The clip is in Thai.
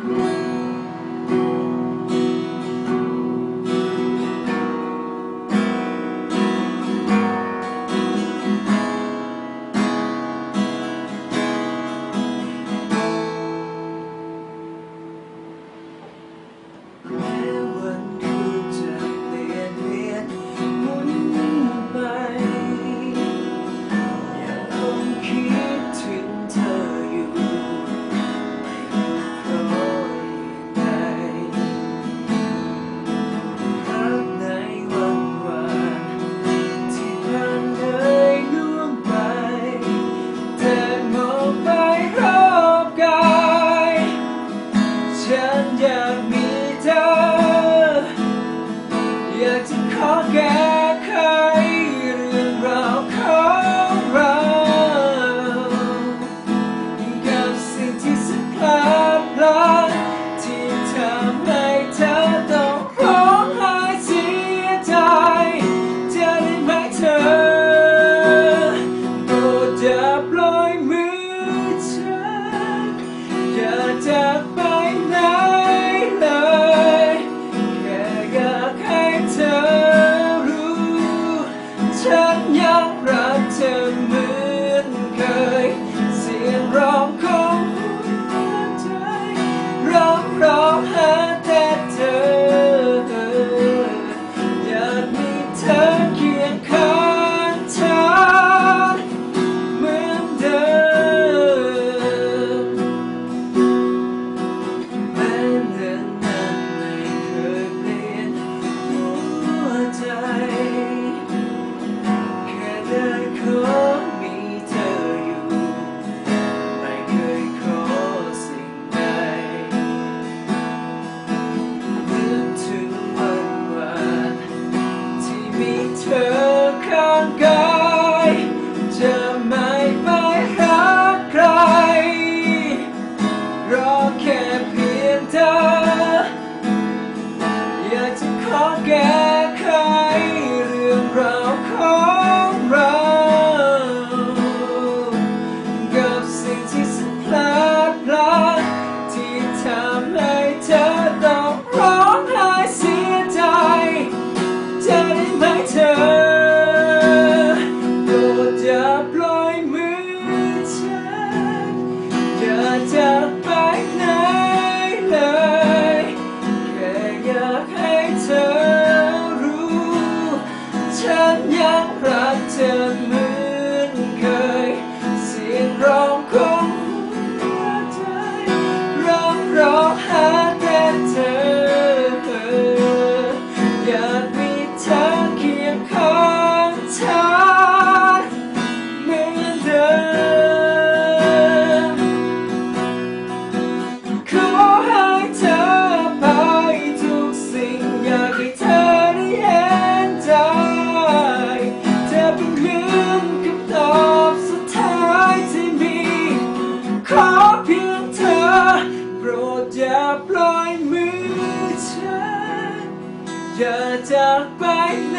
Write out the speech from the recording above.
Amen. จะไปไหนเลย แค่อยากให้เธอรู้ ฉันยังรัก tempted อย่าปล่อยมือฉันอย่าจากไปไหน